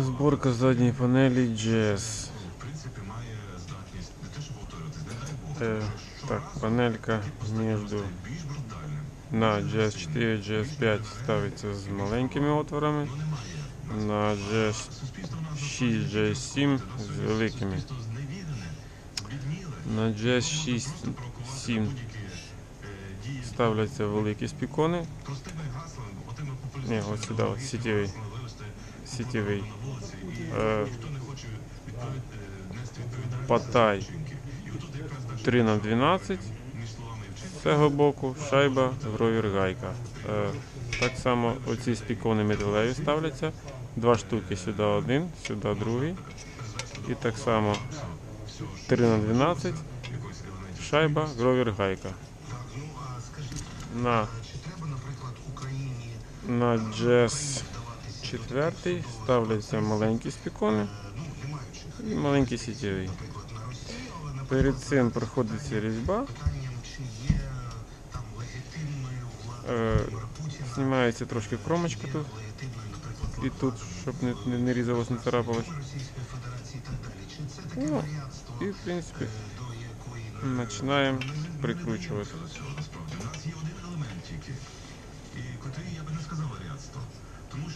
Зборка задньої панелі те, щоб повторюватись, не дай Бог, Е, так, панелька між брутальним. на GS4 GS5 ставиться з маленькими отворами, на Суспільство в GS6 GS7 з великими, на GS6 7 Будь-які е, ставляться великі спікони, Ні, ось сюди, демагогічними сітєвий. Сітєвий. Е, Патай. свої вчинки. І отут якраз так, 3 на 12 між словами і вчинками з цього боку, шайба, гровір гайка. Е, так само оці спікони металеві ставляться, два штуки сюди один, сюди другий. І так само 3 на 12 якогось елементів. шайба, гровір гайка. На, чи треба, наприклад, Україні на вдаватися 4 ставляться маленькі спікони і маленький сітєвий. Перед цим проходиться різьба, е, знімається трошки кромочка тут і тут, щоб не, не, не різалось, не царапалось. Ну, І в принципі починаємо прикручувати.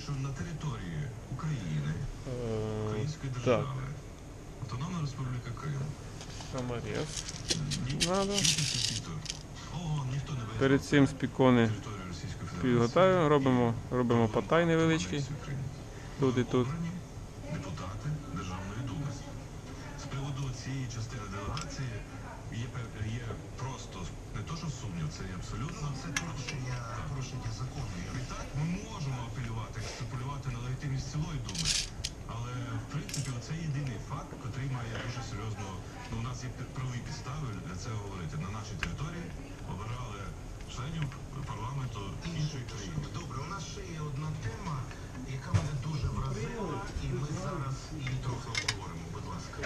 Що на території України, Е, Української держави, Автономна Республіка Крим, саморез. ні- Надо. Перед цим спікони підготовлюємо, робимо, робимо патай невеличкий. Тут і тут. Депутати Державної думи. З приводу цієї частини делегації є, просто не то, що сумнів, це є абсолютно це цього говорити. На нашій території обирали членів парламенту іншої країни. Добре, у нас ще є одна тема, яка мене дуже вразила, і ми зараз її трохи обговоримо, будь ласка.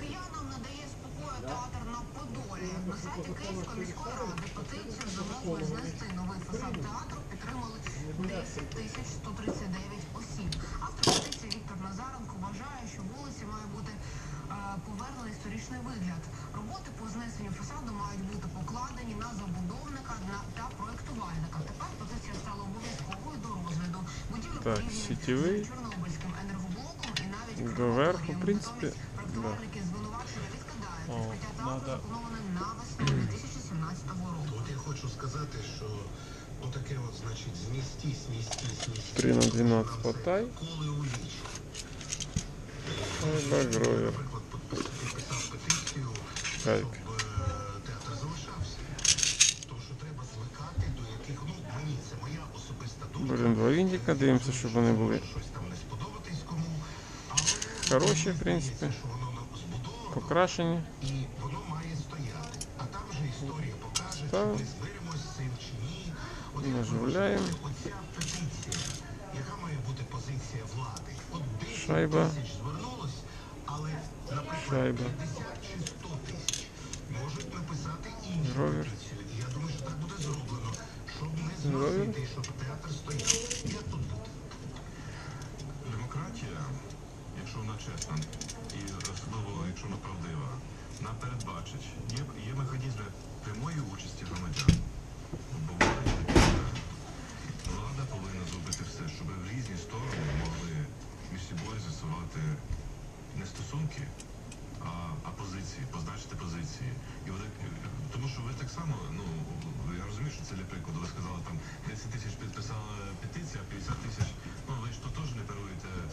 Киянам надає спокою театр на Подолі. На сайті Київської міської ради петицію з вимогою знести новий фасад театру підтримали 10 тисяч 139 повернений історичний вигляд. Роботи по знесенню фасаду мають бути покладені на забудовника та проектувальника. Тепер петиція стала обов'язковою до розгляду. Будівлю Так, порівнюють сітєвий. з Чорнобильським енергоблоком і навіть Доверху, в принципі, Натомість Проектувальники звинувачення відкидають. Надо- заплановане на весну 2017 року. От я хочу сказати, що отаке от, значить, зністі, сністі, сністі. 3 на 12 патай. Коли у ліч. Думка. Беремо два вінтика, дивимося, щоб вони були хороші, в принципі, покрашені. ви Наживляємо. вважаєте, Оця тут бути? Демократія, якщо вона чесна, і особливо, якщо вона правдива, вона передбачить, є, є механізми прямої участі громадян. Обговорення питання. Влада повинна зробити все, щоб в різні сторони могли між собою з'ясувати не стосунки, а, позиції, позначити позиції. І вони, тому що ви так само, ну я розумію, що це для прикладу. Ви сказали, там 10 тисяч підписали петиція, а 50 тисяч. Ну ви ж то теж не керуєте е,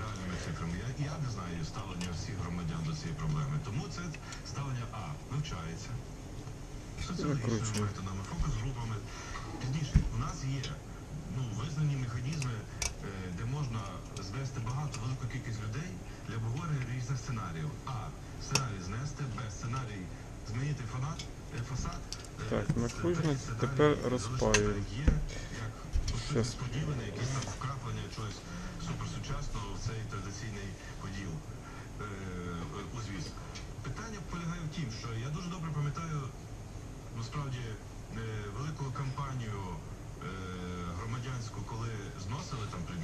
реальними цифрами. Я, я не знаю ставлення всіх громадян до цієї проблеми. Тому це ставлення А вивчається. Соціологічними методами, фокус-групами. Пізніше у нас є ну, визнані механізми, е, де можна звести багато велику кількість людей для обговорення різних сценаріїв. А сценарій знести, Б сценарій змінити фанат, е, фасад. е, Так, сценарій тепер як Щас. сподіване, якісь там вкраплення чогось суперсучасного в цей традиційний поділ е, узвіз. Питання полягає в тім, що я дуже добре пам'ятаю насправді е, велику кампанію е, громадянську, коли зносили там е,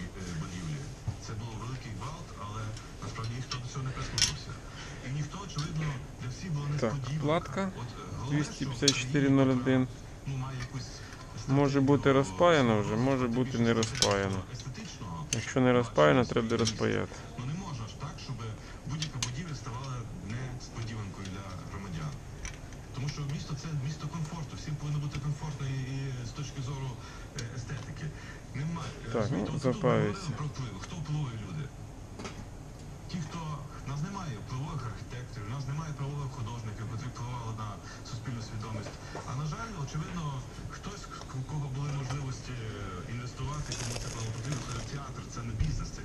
будівлі, це був великий гвалт, але насправді ніхто до цього не прислухався. І ніхто, очевидно, для всіх було несподівано. платка От, е, головне, що 254.01. ну, Може бути розпаяно вже, може бути не розпаяно. Якщо не розпаяно, треба розпаяти. Ну не можна ж так, щоб будь-яка будівля ставала несподіванкою для громадян. Тому що місто це місто комфорту, всім повинно бути комфортно і, і з точки зору е, естетики. Немає Так, розумієте, ну, от тут запаюється. говорили про вплив. Хто впливає люди? Ті, хто нас немає впливових архітекторів, нас немає впливових художників, які впливали на суспільну свідомість. А на жаль, очевидно, хтось, у кого були можливості інвестувати, кому це було потрібно, це театр, це не бізнес, це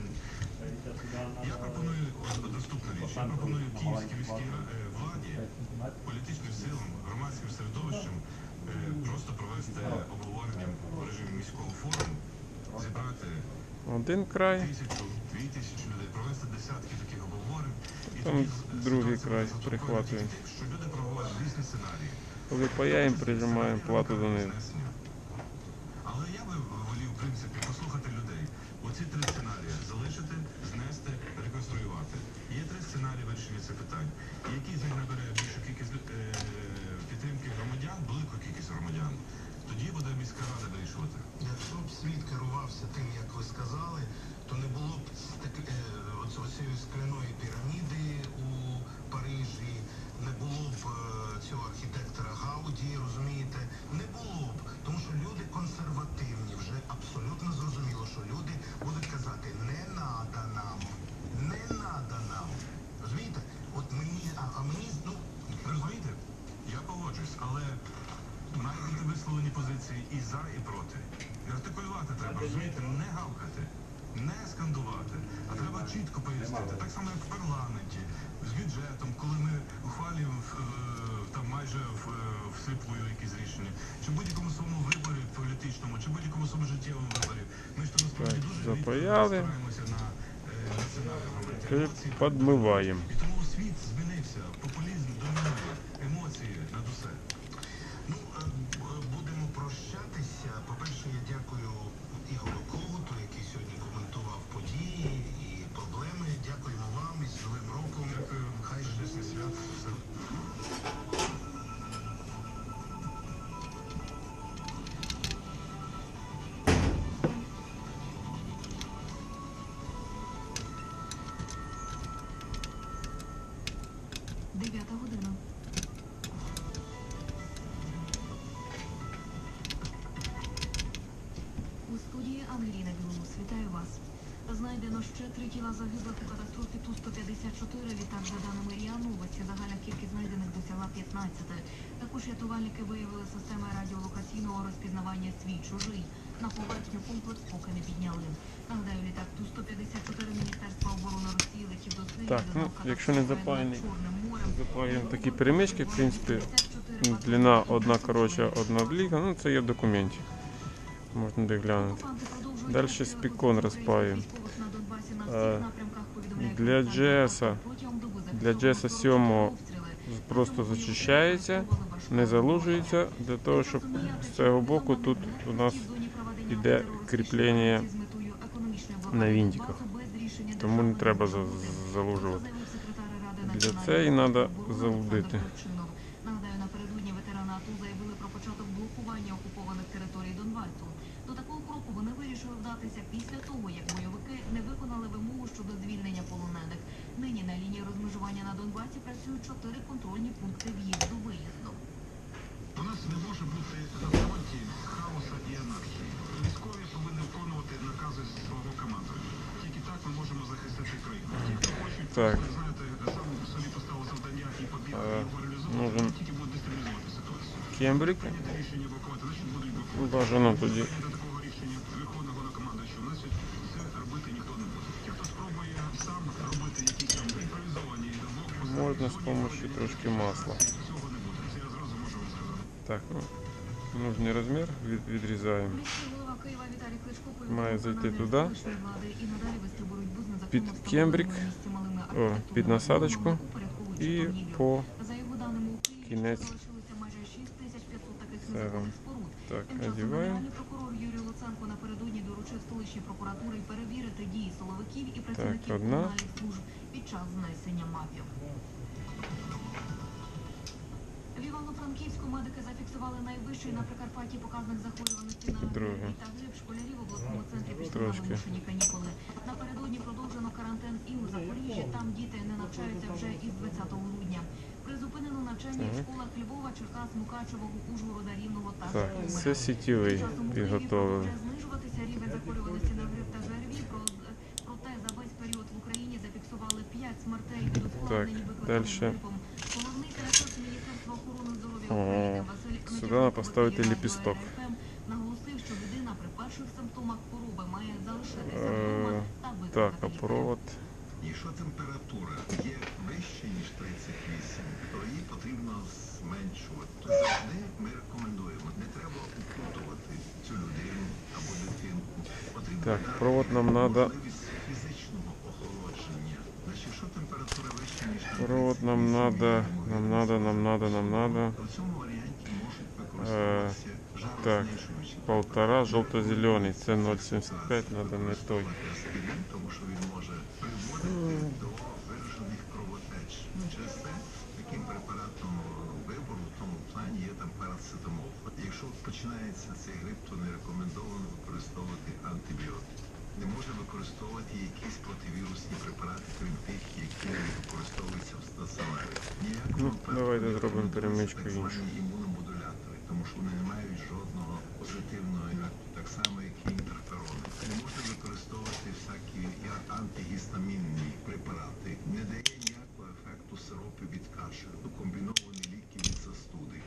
я пропоную от наступну річ. Я пропоную київській міській е, владі, політичним силам, громадським середовищем обговорень. край. Там другий край прихватуємо. коли паяємо, прижимаємо плату до них. Чітко пояснити. Так само, як в парламенті, з бюджетом, коли ми ухвалюємо е, там майже в, е, всліпую якісь рішення, чи в будь-якому своєму виборі політичному, чи в будь-якому своєму життєвому виборі. Ми ж насправді дуже відповідно стараємося на національному. І Емоції підмиваємо. Дев'ята година. У студії Ангеліна Білоус. Вітаю вас. Знайдено ще три тіла загиблих у Ту-154. Відтак, за даними РІА Новості, загальна кількість знайдених досягла 15. Також рятувальники виявили системи радіолокаційного розпізнавання свій-чужий. На поверхню комплекс поки не підняли. Нагадаю, літак Ту-154 Міністерства оборони Росії летів до Сирії. Так, ну, якщо не запаяний, Запаяємо такі перемички, в принципі, длина одна коротша, одна дліга, ну це є в документі. Можна доглянути. Дальше спікон розпаюємо. Е, Для GS, для GS 7 просто зачищається, не залужується, для того, щоб з цього боку тут у нас іде кріплення на вінтиках. Тому не треба за- залужувати. Для цієї треба залудити. Нагадаю, напередодні ветерани АТО заявили про початок блокування окупованих територій Донбасу. До такого кроку вони вирішили вдатися після того, як бойовики не виконали вимогу щодо звільнення полонених. Нині на лінії розмежування на Донбасі працюють чотири контрольні пункти в'їзду-виїзду. У нас не може бути на фронті хаоса і анархії. Військові повинні виконувати накази свого командування. Тільки так ми можемо захистити країну. Ті, хто хочуть, Так. знаєте, сам собі поставив завдання і побіг Е, його реалізувати, Кембрик. Бажано тоді. Можна з допомогою трошки масла. Так, ну, нужний розмір від, відрізаємо. Має зайти туди. Під кембрик. О, під насадочку. І по кінець. 6500 вам. Так, Тим часом генеральний прокурор Юрій Луценко напередодні доручив столичній прокуратурі перевірити дії силовиків і працівників одна. комунальних служб під час знесення мапів. В Івано-Франківську медики зафіксували найвищий на Прикарпатті показник захворюваності на Друге. та грип. Школярі в обласному центрі пішли на вимушені канікули. Напередодні продовжено карантин і у Запоріжжі. Там діти не навчаються вже із 20 грудня. Навчання в Так. школах Львова, Черкас, Мукачевого, Ужгорода, Рівного та Так, Житомира. це сітєвий часом у Києві підготовили. продовжує знижуватися рівень захворюваності на грип та ЖРВІ. Про- Проте за весь період в Україні зафіксували 5 смертей від ускладнень Так, викликаних дальше. грипом. Головний терапевт Міністерства охорони здоров'я О, України Василь сюди треба поставити Радіо ліпісток. РФМ наголосив, що людина при перших симптомах хвороби має залишитися Е, вдома та Так, викликати а лікаря. провод. Якщо температура є вища, ніж 38, то її потрібно зменшувати. Завжди ми рекомендуємо, не треба укутувати цю людину або дитинку. Потрібно Так, провод нам надо. можливість фізичного охолодження. Значить, якщо температура вища, ніж Провод нам 38, надо, нам надо, нам надо, нам то в цьому варіанті можуть використовуватися так, Полтора, жовто-зелений. Це 0,75, надо не той. тому що він може приводити до виражених кровотеч. Через це таким препаратом вибору в тому плані є там парацетамол. Якщо починається грип, то не рекомендовано використовувати антибіотики. Не можна використовувати якісь противірусні препарати, крім тих, які використовуються в стаціонарі. Ніякого Ну, давайте зробимо перемичку так звані імуномодулятори, тому що вони не мають жодного позитивного ефекту, так само, як і інтерферони. Не можна використовувати всякі антигістамінні препарати. Не дає ніякого ефекту сиропи від кашлю, комбіновані ліки від застуди.